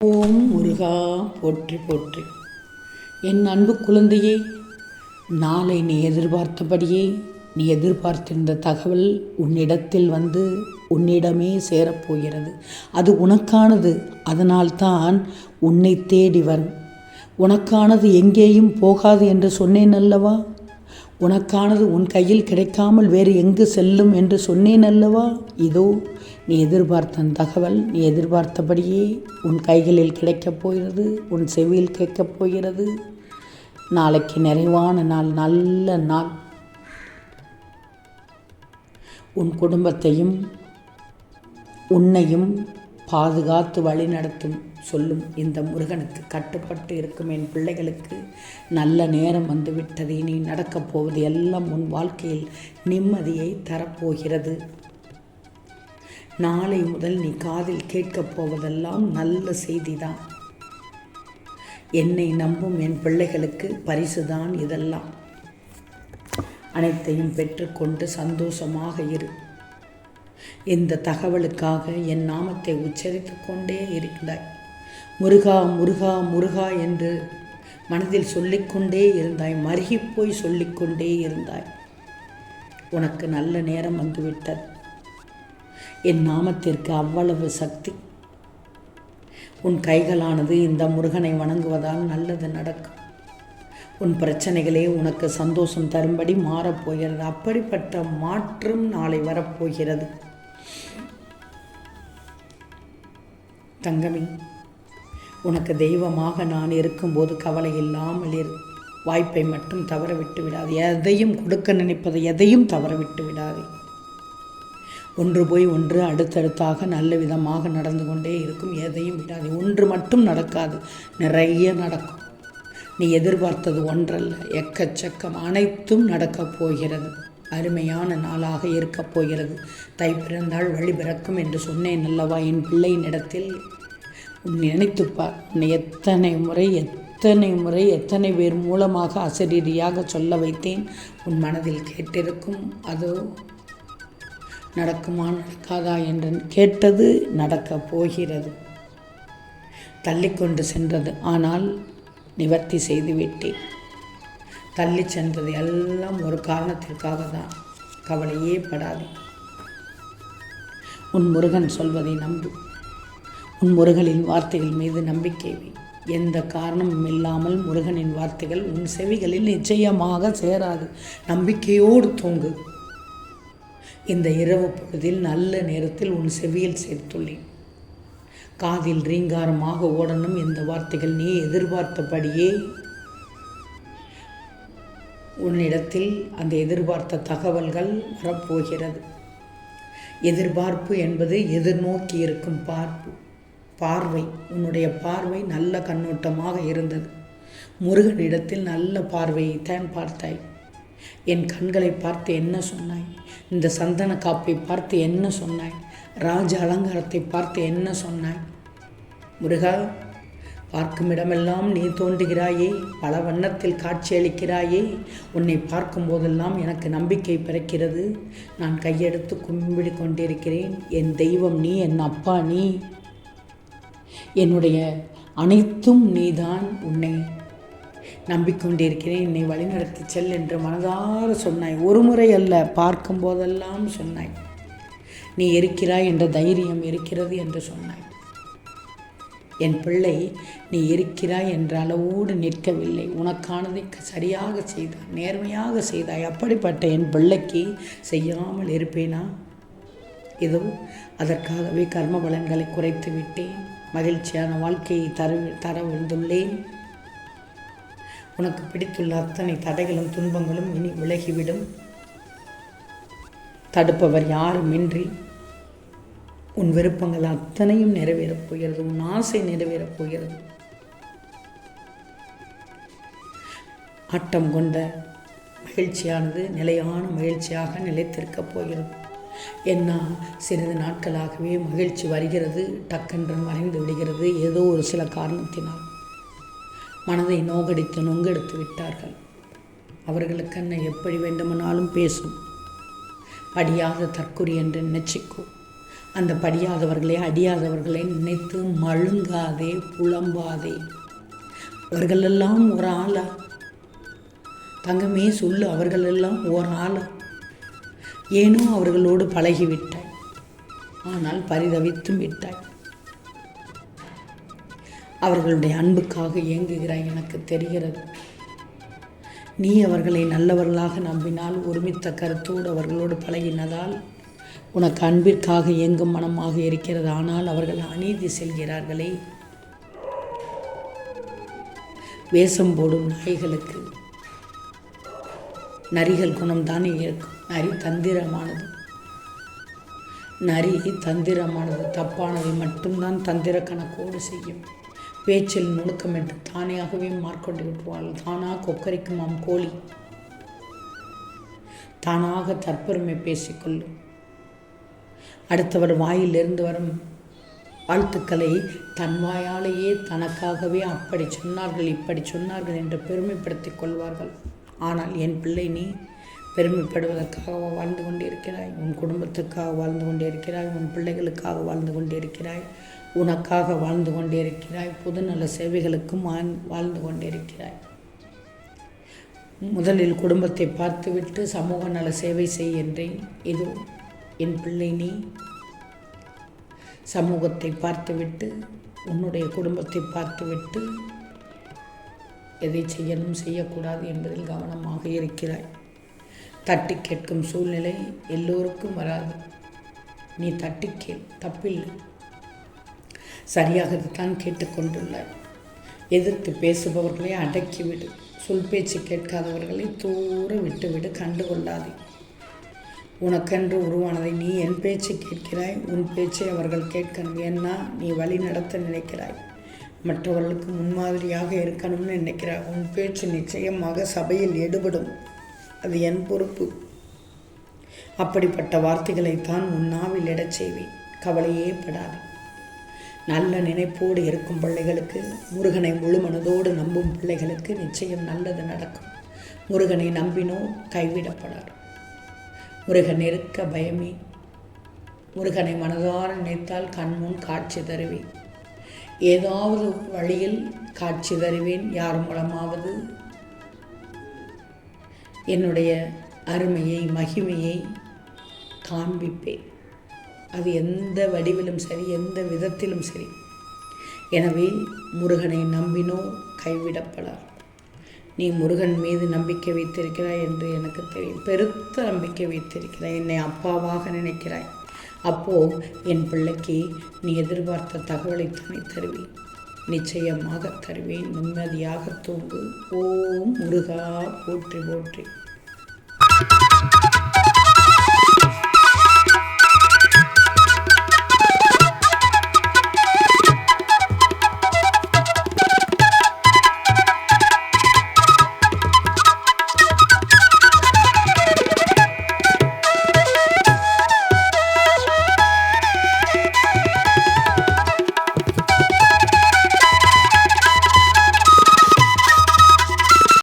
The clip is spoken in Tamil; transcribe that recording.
ஓம் முருகா போற்றி போற்றி. என் அன்பு குழந்தையே நாளை நீ எதிர்பார்த்தபடியே நீ எதிர்பார்த்திருந்த தகவல் உன்னிடத்தில் வந்து உன்னிடமே சேரப்போகிறது. அது உனக்கானது அதனால்தான் உன்னை தேடி வரும். உனக்கானது எங்கேயும் போகாது என்று சொன்னேன் அல்லவா? உனக்கானது உன் கையில் கிடைக்காமல் வேறு எங்கு செல்லும் என்று சொன்னேன் அல்லவா? இதோ நீ எதிர்பார்த்த தகவல் நீ எதிர்பார்த்தபடியே உன் கைகளில் கிடைக்கப் போகிறது உன் செவியில் கேட்கப் போகிறது. நாளைக்கு நிறைவான நாள் நல்ல நாள். உன் குடும்பத்தையும் உன்னையும் பாதுகாத்து வழிநடத்தும் சொல்லும் இந்த முருகனுக்கு கட்டுப்பட்டு இருக்கும் என் பிள்ளைகளுக்கு நல்ல நேரம் வந்துவிட்டது. இனி நடக்கப் போவது எல்லாம் உன் வாழ்க்கையில் நிம்மதியை தரப்போகிறது. நாளை முதல் நீ காதில் கேட்கப் போவதெல்லாம் நல்ல செய்திதான். என்னை நம்பும் என் பிள்ளைகளுக்கு பரிசுதான் இதெல்லாம். அனைத்தையும் பெற்றுக்கொண்டு சந்தோஷமாக இரு. இந்த தகவலுக்காக என் நாமத்தை உச்சரித்து கொண்டே இருக்கிறாய் முருகா முருகா முருகா என்று மனதில் சொல்லிக்கொண்டே இருந்தாய் மருகிப்போய் சொல்லிக்கொண்டே இருந்தாய். உனக்கு நல்ல நேரம் வந்துவிட்டது. என் நாமத்திற்கு அவ்வளவு சக்தி. உன் கைகளானது இந்த முருகனை வணங்குவதால் நல்லது நடக்கும். உன் பிரச்சனைகளே உனக்கு சந்தோஷம் தரும்படி மாறப்போகிறது அப்படிப்பட்ட மாற்றம் நாளை வரப்போகிறது. தங்கமி உனக்கு தெய்வமாக நான் இருக்கும்போது கவலை இல்லாமல் இரு. வாய்ப்பை மட்டும் தவற விட்டு விடாது. எதையும் கொடுக்க நினைப்பதை எதையும் தவற விட்டு விடாதே. ஒன்று போய் ஒன்று அடுத்தடுத்தாக நல்ல விதமாக நடந்து கொண்டே இருக்கும். எதையும் விடாது. ஒன்று மட்டும் நடக்காது. நிறைய நடக்கும். நீ எதிர்பார்த்தது ஒன்றல்ல. எக்கச்சக்கம் அனைத்தும் நடக்கப் போகிறது. அருமையான நாளாக இருக்கப் போகிறது. தை பிறந்தால் வழி பிறக்கும் என்று சொன்னேன் அல்லவா? என் பிள்ளையினிடத்தில் உன் நினைத்துப்பார் உன்னை எத்தனை முறை எத்தனை முறை எத்தனை பேர் மூலமாக அசரீரியாக சொல்ல வைத்தேன்? உன் மனதில் கேட்டிருக்கும் அது நடக்குமா நடக்காதா என்று கேட்டது நடக்கப் போகிறது. தள்ளிக்கொண்டு சென்றது. ஆனால் நிவர்த்தி செய்துவிட்டேன் தள்ளி சென்றது எல்லாம் ஒரு காரணத்திற்காக தான் கவலையே படாதே. உன் முருகன் சொல்வதை நம்பு. உன் முருகனின் வார்த்தைகள் மீது நம்பிக்கை வை. எந்த காரணமும் இல்லாமல் முருகனின் வார்த்தைகள் உன் செவிகளில் நிச்சயமாக சேராது. நம்பிக்கையோடு தூங்கு. இந்த இரவு பொழுதில் நல்ல நேரத்தில் உன் செவியில் சேர்த்துள்ளேன். காதில் ரீங்காரமாக ஓடணும் இந்த வார்த்தைகள் நீ எதிர்பார்த்தபடியே உன்னிடத்தில் அந்த எதிர்பார்த்த தகவல்கள் வரப்போகிறது. எதிர்பார்ப்பு என்பது எதிர்நோக்கி இருக்கும் பார்ப்பு. பார்வை உன்னுடைய பார்வை நல்ல கண்ணோட்டமாக இருந்தது. முருகனிடத்தில் நல்ல பார்வையை தான் பார்த்தாய். என் கண்களை பார்த்து என்ன சொன்னாய்? இந்த சந்தன காப்பை பார்த்து என்ன சொன்னாய்? ராஜ அலங்காரத்தை பார்த்து என்ன சொன்னாய்? முருகா பார்க்கும் இடமெல்லாம் நீ தோன்றுகிறாயே பல வண்ணத்தில் காட்சியளிக்கிறாயே. உன்னை பார்க்கும் போதெல்லாம் எனக்கு நம்பிக்கை பிறக்கிறது. நான் கையெடுத்து கும்பிடி கொண்டிருக்கிறேன் என் தெய்வம் நீ என் அப்பா நீ. என்னுடைய அனைத்தும் நீதான். உன்னை நம்பிக்கொண்டிருக்கிறேன். என்னை வழிநடத்தி செல் என்று மனதார சொன்னாய். ஒரு முறை அல்ல பார்க்கும் போதெல்லாம் சொன்னாய். நீ இருக்கிறாய் என்ற தைரியம் இருக்கிறது என்று சொன்னாய். என் பிள்ளை நீ இருக்கிறாய் என்ற அளவோடு நிற்கவில்லை. உனக்கானதை சரியாக செய்தாய் நேர்மையாக செய்தாய். அப்படிப்பட்ட என் பிள்ளைக்கு செய்யாமல் இருப்பேனா? இதோ அதற்காகவே கர்ம பலன்களை குறைத்து விட்டேன். மகிழ்ச்சியான வாழ்க்கையை தர தர வந்துள்ளேன். உனக்கு பிடித்துள்ள அத்தனை தடைகளும் துன்பங்களும் இனி விலகிவிடும். தடுப்பவர் யாருமின்றி உன் விருப்பங்கள் அத்தனையும் நிறைவேறப் போகிறது. உன் ஆசை நிறைவேறப் போகிறது. ஆட்டம் கொண்ட மகிழ்ச்சியானது நிலையான மகிழ்ச்சியாக நிலைத்திருக்கப் போகிறது. என்ன சிறிது நாட்களாகவே மகிழ்ச்சி வருகிறது டக்கென்று மறைந்து விடுகிறது ஏதோ ஒரு சில காரணத்தினால். மனதை நோகடித்து நொங்கெடுத்து விட்டார்கள். அவர்களுக்கென்ன எப்படி வேண்டுமானாலும் பேசும். படியாத தற்குறி என்று நினைச்சிக்கோ. அந்த படியாதவர்களே அடியாதவர்களை நினைத்து மழுங்காதே புலம்பாதே. அவர்களெல்லாம் ஒரு ஆளா? தங்கமே சொல்லு அவர்களெல்லாம் ஒரு ஆளா? ஏனோ அவர்களோடு பழகிவிட்டாய் ஆனால் பரிதவித்தும் விட்டாய். அவர்களுடைய அன்புக்காக இயங்குகிறாய் எனக்கு தெரிகிறது. நீ அவர்களை நல்லவர்களாக நம்பினால் ஒருமித்த கருத்தோடு அவர்களோடு பழகினதால் உனக்கு அன்பிற்காக இயங்கும் மனமாக இருக்கிறது. ஆனால் அவர்கள் அநீதி செல்கிறார்களே. வேஷம் போடும் நாய்களுக்கு நரிகள் குணம்தானே இருக்கும். நரி தந்திரமானது. நரி தந்திரமானது. தப்பானதை மட்டும்தான் தந்திர கணக்கோடு செய்யும். பேச்சில் நுணுக்கம் என்று தானேயாகவே மார்க்கொண்டு விட்டுவாள் தானாக கொக்கரிக்குமாம் கோழி. தானாக தற்பெருமை பேசிக்கொள்ளும். அடுத்தவர் வாயிலிருந்து வரும் வாழ்த்துக்களை தன் வாயாலேயே தனக்காகவே அப்படி சொன்னார்கள் இப்படி சொன்னார்கள் என்று பெருமைப்படுத்திக் கொள்வார்கள். ஆனால் என் பிள்ளை நீ பெருமைப்படுவதற்காக வாழ்ந்து கொண்டிருக்கிறாய்? உன் குடும்பத்துக்காக வாழ்ந்து கொண்டிருக்கிறாய்? உன் பிள்ளைகளுக்காக வாழ்ந்து கொண்டிருக்கிறாய்? உனக்காக வாழ்ந்து கொண்டிருக்கிறாய்? பொதுநல சேவைகளுக்கும் வாழ்ந்து கொண்டிருக்கிறாய். முதலில் குடும்பத்தை பார்த்துவிட்டு சமூக நல சேவை செய் என்றேன். இதோ என் பிள்ளை நீ சமூகத்தை பார்த்துவிட்டு உன்னுடைய குடும்பத்தை பார்த்துவிட்டு எதை செய்யணும் செய்யக்கூடாது என்பதில் கவனமாக இருக்கிறாய். தட்டி கேட்கும் சூழ்நிலை எல்லோருக்கும் வராது. நீ தட்டி கேள் தப்பில்லை. சரியாகத்தான் கேட்டுக்கொண்டுள்ளாய் எதிர்த்து பேசுபவர்களை அடக்கிவிடு. சொல் பேச்சு கேட்காதவர்களை தூர விட்டுவிடு கண்டுகொள்ளாதே. உனக்கென்று உருவானதை நீ என் பேச்சு கேட்கிறாய் உன் பேச்சை அவர்கள் கேட்கணும். ஏன்னா நீ வழி நடத்த நினைக்கிறாய். மற்றவர்களுக்கு முன்மாதிரியாக இருக்கணும்னு நினைக்கிறாய். உன் பேச்சு நிச்சயமாக சபையில் எடுபடும். அது என் பொறுப்பு. அப்படிப்பட்ட வார்த்தைகளைத்தான் உன்னாவில் இடச் செய்வேன். கவலையே படாது. நல்ல நினைப்போடு இருக்கும் பிள்ளைகளுக்கு முருகனை முழு மனதோடு நம்பும் பிள்ளைகளுக்கு நிச்சயம் நல்லது நடக்கும். முருகனை நம்பினோ கைவிடப்படாது முருகன் நெருக்க பயமே. முருகனை மனதார நினைத்தால் கண்முன் காட்சி தருவேன் ஏதாவது வழியில் காட்சி தருவேன் யார் மூலமாவது. என்னுடைய அருமையை மகிமையை காண்பிப்பேன். அது எந்த வடிவிலும் சரி எந்த விதத்திலும் சரி. எனவே முருகனை நம்பினோ கைவிடப்படார். நீ முருகன் மீது நம்பிக்கை வைத்திருக்கிறாய் என்று எனக்கு தெரியும். பெருத்த நம்பிக்கை வைத்திருக்கிறாய். என்னை அப்பாவாக நினைக்கிறாய். அப்போ என் பிள்ளைக்கு நீ எதிர்பார்த்த தகவலை தானே தருவேன். நிச்சயமாக தருவேன். நிம்மதியாக தூங்கு. ஓம் முருகா. போற்றி போற்றி.